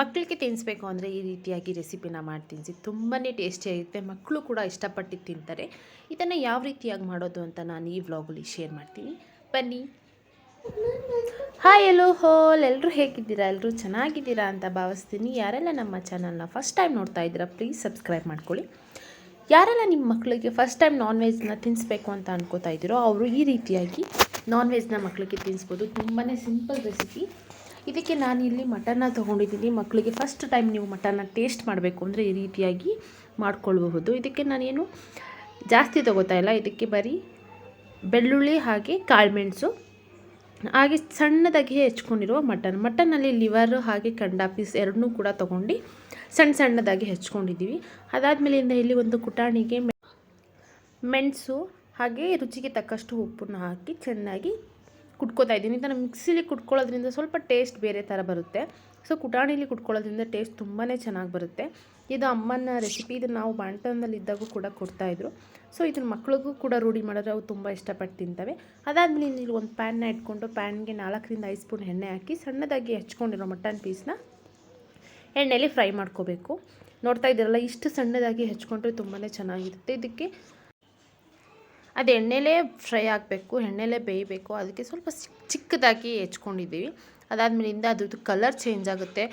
ಮಕ್ಕಳಿಗೆ ತಿನ್ನಿಸ್ಬೇಕು ಅಂದರೆ ಈ ರೀತಿಯಾಗಿ ರೆಸಿಪಿನ ಮಾಡಿ ತಿನ್ನಿಸಿ. ತುಂಬಾ ಟೇಸ್ಟಿಯಾಗಿರುತ್ತೆ ಮಕ್ಕಳು ಕೂಡ ಇಷ್ಟಪಟ್ಟು ತಿಂತಾರೆ. ಇದನ್ನು ಯಾವ ರೀತಿಯಾಗಿ ಮಾಡೋದು ಅಂತ ನಾನು ಈ ವ್ಲಾಗಲ್ಲಿ ಶೇರ್ ಮಾಡ್ತೀನಿ. ಬನ್ನಿ. ಹಾಯ್ ಎಲ್ಲೋ ಹೋಲ್ ಎಲ್ಲರೂ ಹೇಗಿದ್ದೀರಾ? ಎಲ್ಲರೂ ಚೆನ್ನಾಗಿದ್ದೀರಾ ಅಂತ ಭಾವಿಸ್ತೀನಿ. ಯಾರೆಲ್ಲ ನಮ್ಮ ಚಾನಲ್ನ ಫಸ್ಟ್ ಟೈಮ್ ನೋಡ್ತಾ ಇದ್ದೀರಾ, ಪ್ಲೀಸ್ ಸಬ್ಸ್ಕ್ರೈಬ್ ಮಾಡ್ಕೊಳ್ಳಿ. ಯಾರೆಲ್ಲ ನಿಮ್ಮ ಮಕ್ಕಳಿಗೆ ಫಸ್ಟ್ ಟೈಮ್ ನಾನ್ ವೆಜ್ನ ತಿನ್ನಿಸ್ಬೇಕು ಅಂತ ಅನ್ಕೋತಾ ಇದ್ದೀರೋ ಅವರು ಈ ರೀತಿಯಾಗಿ ನಾನ್ ವೆಜ್ನ ಮಕ್ಕಳಿಗೆ ತಿನ್ನಿಸ್ಬೋದು ತುಂಬಾ ಸಿಂಪಲ್ ರೆಸಿಪಿ ಇದಕ್ಕೆ ನಾನು ಇಲ್ಲಿ ಮಟನ್ನ ತೊಗೊಂಡಿದ್ದೀನಿ. ಮಕ್ಕಳಿಗೆ ಫಸ್ಟ್ ಟೈಮ್ ನೀವು ಮಟನ್ನ ಟೇಸ್ಟ್ ಮಾಡಬೇಕು ಅಂದರೆ ಈ ರೀತಿಯಾಗಿ ಮಾಡ್ಕೊಳ್ಬಹುದು. ಇದಕ್ಕೆ ನಾನೇನು ಜಾಸ್ತಿ ತೊಗೋತಾ ಇಲ್ಲ. ಇದಕ್ಕೆ ಬರೀ ಬೆಳ್ಳುಳ್ಳಿ ಹಾಗೆ ಕಾಳುಮೆಣಸು ಹಾಗೆ ಸಣ್ಣದಾಗಿ ಹೆಚ್ಕೊಂಡಿರುವ ಮಟನ್ ಮಟನ್ನಲ್ಲಿ ಲಿವರ್ ಹಾಗೆ ಕಂಡ ಪೀಸ್ ಎರಡನ್ನೂ ಕೂಡ ತೊಗೊಂಡು ಸಣ್ಣ ಸಣ್ಣದಾಗಿ ಹೆಚ್ಕೊಂಡಿದ್ದೀವಿ. ಅದಾದಮೇಲಿಂದ ಇಲ್ಲಿ ಒಂದು ಕುಟಾಣಿಗೆ ಮೆಣಸು ಹಾಗೆ ರುಚಿಗೆ ತಕ್ಕಷ್ಟು ಉಪ್ಪನ್ನು ಹಾಕಿ ಚೆನ್ನಾಗಿ ಕುಟ್ಕೋತಾ ಇದ್ದೀನಿ. ಇದನ್ನು ಮಿಕ್ಸಿಲಿ ಕುಟ್ಕೊಳ್ಳೋದ್ರಿಂದ ಸ್ವಲ್ಪ ಟೇಸ್ಟ್ ಬೇರೆ ಥರ ಬರುತ್ತೆ. ಸೊ, ಕುಟಾಣಿಲಿ ಕುಟ್ಕೊಳ್ಳೋದ್ರಿಂದ ಟೇಸ್ಟ್ ತುಂಬಾ ಚೆನ್ನಾಗಿ ಬರುತ್ತೆ. ಇದು ಅಮ್ಮನ ರೆಸಿಪಿ. ಇದು ನಾವು ಬಾಣ್ತನದಲ್ಲಿದ್ದಾಗೂ ಕೂಡ ಕೊಡ್ತಾಯಿದ್ರು ಸೊ ಇದನ್ನು ಮಕ್ಳಿಗೂ ಕೂಡ ರೂಢಿ ಮಾಡಿದ್ರೆ ಅವು ತುಂಬ ಇಷ್ಟಪಟ್ಟು ತಿಂತವೆ. ಅದಾದಮೇಲೆ ಇಲ್ಲಿ ಒಂದು ಪ್ಯಾನ್ನ ಇಟ್ಕೊಂಡು ಪ್ಯಾನ್ಗೆ ನಾಲ್ಕರಿಂದ ಐದು ಸ್ಪೂನ್ ಎಣ್ಣೆ ಹಾಕಿ ಸಣ್ಣದಾಗಿ ಹೆಚ್ಕೊಂಡಿರೋ ಮಟನ್ ಪೀಸ್ನ ಎಣ್ಣೆಯಲ್ಲಿ ಫ್ರೈ ಮಾಡ್ಕೋಬೇಕು. ನೋಡ್ತಾ ಇದ್ದೀರಲ್ಲ, ಇಷ್ಟು ಸಣ್ಣದಾಗಿ ಹೆಚ್ಕೊಂಡ್ರೆ ತುಂಬಾ ಚೆನ್ನಾಗಿರುತ್ತೆ. ಇದಕ್ಕೆ ಅದು ಎಣ್ಣೆಲೇ ಫ್ರೈ ಆಗಬೇಕು, ಎಣ್ಣೆಲೇ ಬೇಯಬೇಕು. ಅದಕ್ಕೆ ಸ್ವಲ್ಪ ಚಿಕ್- ಚಿಕ್ಕದಾಗಿ ಹೆಚ್ಕೊಂಡಿದ್ದೀವಿ. ಅದಾದಮೇಲಿಂದ ಅದ್ರದ್ದು ಕಲರ್ ಚೇಂಜ್ ಆಗುತ್ತೆ.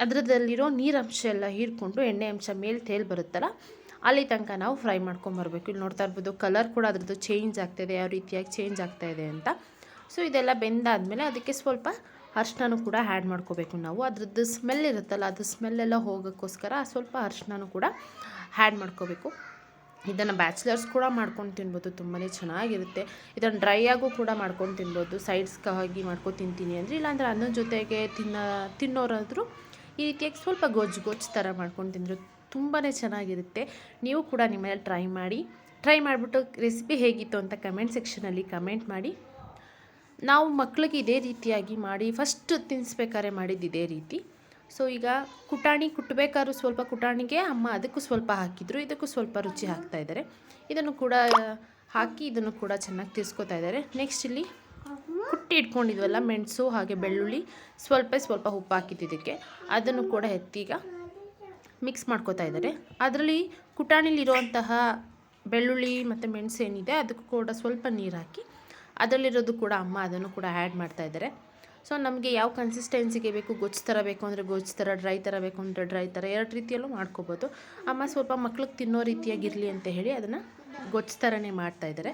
ಅದರದಲ್ಲಿರೋ ನೀರಂಶ ಎಲ್ಲ ಹೀರ್ಕೊಂಡು ಎಣ್ಣೆ ಅಂಶ ಮೇಲೆ ತೇಲ್ ಬರುತ್ತಲ್ಲ, ಅಲ್ಲಿ ತನಕ ನಾವು ಫ್ರೈ ಮಾಡ್ಕೊಂಬರ್ಬೇಕು ಇಲ್ಲಿ ನೋಡ್ತಾ ಇರ್ಬೋದು, ಕಲರ್ ಕೂಡ ಅದ್ರದ್ದು ಚೇಂಜ್ ಆಗ್ತಾಯಿದೆ ಯಾವ ರೀತಿಯಾಗಿ ಚೇಂಜ್ ಆಗ್ತಾಯಿದೆ ಅಂತ. ಸೊ, ಇದೆಲ್ಲ ಬೆಂದಾದಮೇಲೆ ಅದಕ್ಕೆ ಸ್ವಲ್ಪ ಅರ್ಶಿನೂ ಕೂಡ ಆ್ಯಡ್ ಮಾಡ್ಕೋಬೇಕು ನಾವು. ಅದ್ರದ್ದು ಸ್ಮೆಲ್ ಇರುತ್ತಲ್ಲ, ಅದು ಸ್ಮೆಲ್ಲೆಲ್ಲ ಹೋಗೋಕ್ಕೋಸ್ಕರ ಸ್ವಲ್ಪ ಅರ್ಶಿನೂ ಕೂಡ ಆ್ಯಡ್ ಮಾಡ್ಕೋಬೇಕು. ಇದನ್ನು ಬ್ಯಾಚುಲರ್ಸ್ ಕೂಡ ಮಾಡ್ಕೊಂಡು ತಿನ್ಬೋದು ತುಂಬಾ ಚೆನ್ನಾಗಿರುತ್ತೆ. ಇದನ್ನು ಡ್ರೈ ಆಗೂ ಕೂಡ ಮಾಡ್ಕೊಂಡು ತಿನ್ಬೋದು. ಸೈಡ್ಸ್ಗಾಗಿ ಮಾಡ್ಕೊಂಡು ತಿಂತೀನಿ ಅಂದರೆ, ಇಲ್ಲಾಂದರೆ ಅನ್ನದ ಜೊತೆಗೆ ತಿನ್ನ, ತಿನ್ನೋರಾದರೂ ಈ ರೀತಿಯಾಗಿ ಸ್ವಲ್ಪ ಗೊಜ್ಜು ಗೊಜ್ಜು ಥರ ಮಾಡ್ಕೊಂಡು ತಿಂದರು ತುಂಬಾ ಚೆನ್ನಾಗಿರುತ್ತೆ. ನೀವು ಕೂಡ ನಿಮ್ಮಲ್ಲಿ ಟ್ರೈ ಮಾಡಿ. ಟ್ರೈ ಮಾಡಿಬಿಟ್ಟು ರೆಸಿಪಿ ಹೇಗಿತ್ತು ಅಂತ ಕಮೆಂಟ್ ಸೆಕ್ಷನಲ್ಲಿ ಕಮೆಂಟ್ ಮಾಡಿ. ನಾವು ಮಕ್ಕಳಿಗೆ ಇದೇ ರೀತಿಯಾಗಿ ಮಾಡಿ ಫಸ್ಟ್ ತಿನ್ನಿಸ್ಬೇಕಾದ್ರೆ ಮಾಡಿದ್ದು ಇದೇ ರೀತಿ. ಸೊ ಈಗ ಕುಟಾಣಿ ಕುಟ್ಟಬೇಕಾದ್ರೂ ಸ್ವಲ್ಪ ಕುಟಾಣಿಗೆ, ಅಮ್ಮ ಅದಕ್ಕೂ ಸ್ವಲ್ಪ ಹಾಕಿದ್ರು, ಇದಕ್ಕೂ ಸ್ವಲ್ಪ ರುಚಿ ಹಾಕ್ತಾ ಇದ್ದಾರೆ. ಇದನ್ನು ಕೂಡ ಹಾಕಿ ಇದನ್ನು ಕೂಡ ಚೆನ್ನಾಗಿ ತಿರ್ಸ್ಕೊತಾ ಇದ್ದಾರೆ. ನೆಕ್ಸ್ಟ್ ಇಲ್ಲಿ ಕುಟ್ಟಿ ಇಟ್ಕೊಂಡಿದ್ವಲ್ಲ ಮೆಣಸು ಹಾಗೆ ಬೆಳ್ಳುಳ್ಳಿ, ಸ್ವಲ್ಪ ಸ್ವಲ್ಪ ಉಪ್ಪು ಹಾಕಿದ್ದು ಇದಕ್ಕೆ. ಅದನ್ನು ಕೂಡ ಎತ್ತೀಗ ಮಿಕ್ಸ್ ಮಾಡ್ಕೋತಾ ಇದ್ದಾರೆ. ಅದರಲ್ಲಿ ಕುಟಾಣಿಲಿರುವಂತಹ ಬೆಳ್ಳುಳ್ಳಿ ಮತ್ತು ಮೆಣಸು ಏನಿದೆ, ಅದಕ್ಕೂ ಕೂಡ ಸ್ವಲ್ಪ ನೀರು ಹಾಕಿ ಅದರಲ್ಲಿರೋದು ಕೂಡ ಅಮ್ಮ ಅದನ್ನು ಕೂಡ ಆ್ಯಡ್ ಮಾಡ್ತಾ ಇದ್ದಾರೆ. ಸೊ ನಮಗೆ ಯಾವ ಕನ್ಸಿಸ್ಟೆನ್ಸಿಗೆ ಬೇಕು, ಗೊಜ್ಜು ಥರ ಬೇಕು ಅಂದರೆ ಗೊಜ್ಜು ಥರ ಡ್ರೈ ಥರ ಬೇಕು ಅಂದರೆ ಡ್ರೈ ಥರ, ಎರಡು ರೀತಿಯಲ್ಲೂ ಮಾಡ್ಕೋಬೋದು. ಅಮ್ಮ ಸ್ವಲ್ಪ ಮಕ್ಳಿಗೆ ತಿನ್ನೋ ರೀತಿಯಾಗಿರಲಿ ಅಂತ ಹೇಳಿ ಅದನ್ನು ಗೊಜ್ಜು ಥರನೇ ಮಾಡ್ತಾ ಇದ್ದಾರೆ.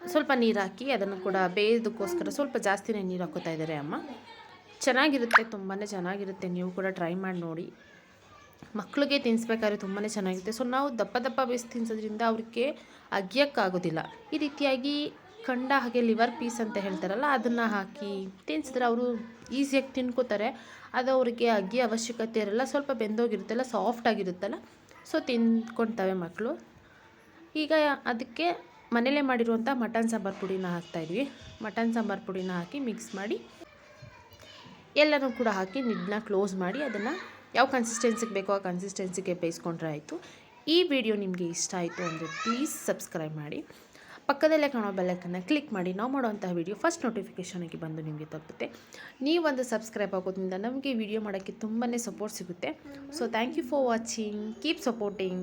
ಸ್ವಲ್ಪ ನೀರು ಹಾಕಿ ಅದನ್ನು ಕೂಡ ಬೇಯೋದಕ್ಕೋಸ್ಕರ ಸ್ವಲ್ಪ ಜಾಸ್ತಿನೇ ನೀರು ಹಾಕೋತಾ ಇದ್ದಾರೆ ಅಮ್ಮ. ಚೆನ್ನಾಗಿರುತ್ತೆ ತುಂಬಾ ಚೆನ್ನಾಗಿರುತ್ತೆ. ನೀವು ಕೂಡ ಟ್ರೈ ಮಾಡಿ ನೋಡಿ. ಮಕ್ಕಳಿಗೆ ತಿನ್ನಿಸ್ಬೇಕಾದ್ರೆ ತುಂಬಾ ಚೆನ್ನಾಗಿರುತ್ತೆ. ಸೊ ನಾವು ದಪ್ಪ ದಪ್ಪ ಬೇಯಿಸಿ ತಿನ್ನಿಸೋದ್ರಿಂದ ಅವ್ರಿಗೆ ಅಗಿಯೋಕ್ಕಾಗೋದಿಲ್ಲ. ಈ ರೀತಿಯಾಗಿ ಕಂಡ ಹಾಗೆ ಲಿವರ್ ಪೀಸ್ ಅಂತ ಹೇಳ್ತಾರಲ್ಲ, ಅದನ್ನು ಹಾಕಿ ತಿನ್ಸಿದ್ರೆ ಅವರು ಈಸಿಯಾಗಿ ತಿನ್ಕೋತಾರೆ. ಅದು ಅವರಿಗೆ ಅಗ್ಗಿ ಅವಶ್ಯಕತೆ ಇರಲ್ಲ, ಸ್ವಲ್ಪ ಬೆಂದೋಗಿರುತ್ತಲ್ಲ ಸಾಫ್ಟ್ ಆಗಿರುತ್ತಲ್ಲ ಸೊ ತಿನ್ಕೊಳ್ತವೆ ಮಕ್ಕಳು ಈಗ ಅದಕ್ಕೆ ಮನೇಲೇ ಮಾಡಿರುವಂಥ ಮಟನ್ ಸಾಂಬಾರು ಪುಡಿನ ಹಾಕ್ತಾಯಿದ್ವಿ ಮಟನ್ ಸಾಂಬಾರು ಪುಡಿನ ಹಾಕಿ ಮಿಕ್ಸ್ ಮಾಡಿ, ಎಲ್ಲನೂ ಕೂಡ ಹಾಕಿ ನಿಡ್ನ ಕ್ಲೋಸ್ ಮಾಡಿ ಅದನ್ನು ಯಾವ ಕನ್ಸಿಸ್ಟೆನ್ಸಿಗೆ ಬೇಕೋ ಆ ಕನ್ಸಿಸ್ಟೆನ್ಸಿಗೆ ಬೇಯಿಸ್ಕೊಂಡ್ರೆ ಆಯಿತು. ಈ ವಿಡಿಯೋ ನಿಮಗೆ ಇಷ್ಟ ಆಯಿತು ಅಂದರೆ ಪ್ಲೀಸ್ ಸಬ್ಸ್ಕ್ರೈಬ್ ಮಾಡಿ. ಪಕ್ಕದಲ್ಲೇ ಕಾಣೋ ಬೆಲ್ಲೈಕನ್ನು ಕ್ಲಿಕ್ ಮಾಡಿ, ನಾವು ಮಾಡುವಂತಹ ವಿಡಿಯೋ ಫಸ್ಟ್ ನೋಟಿಫಿಕೇಷನಿಗೆ ಬಂದು ನಿಮಗೆ ತಪ್ಪುತ್ತೆ ನೀವೊಂದು ಸಬ್ಸ್ಕ್ರೈಬ್ ಆಗೋದ್ರಿಂದ ನಮಗೆ ವಿಡಿಯೋ ಮಾಡೋಕ್ಕೆ ತುಂಬಾ ಸಪೋರ್ಟ್ ಸಿಗುತ್ತೆ. So thank you for watching keep supporting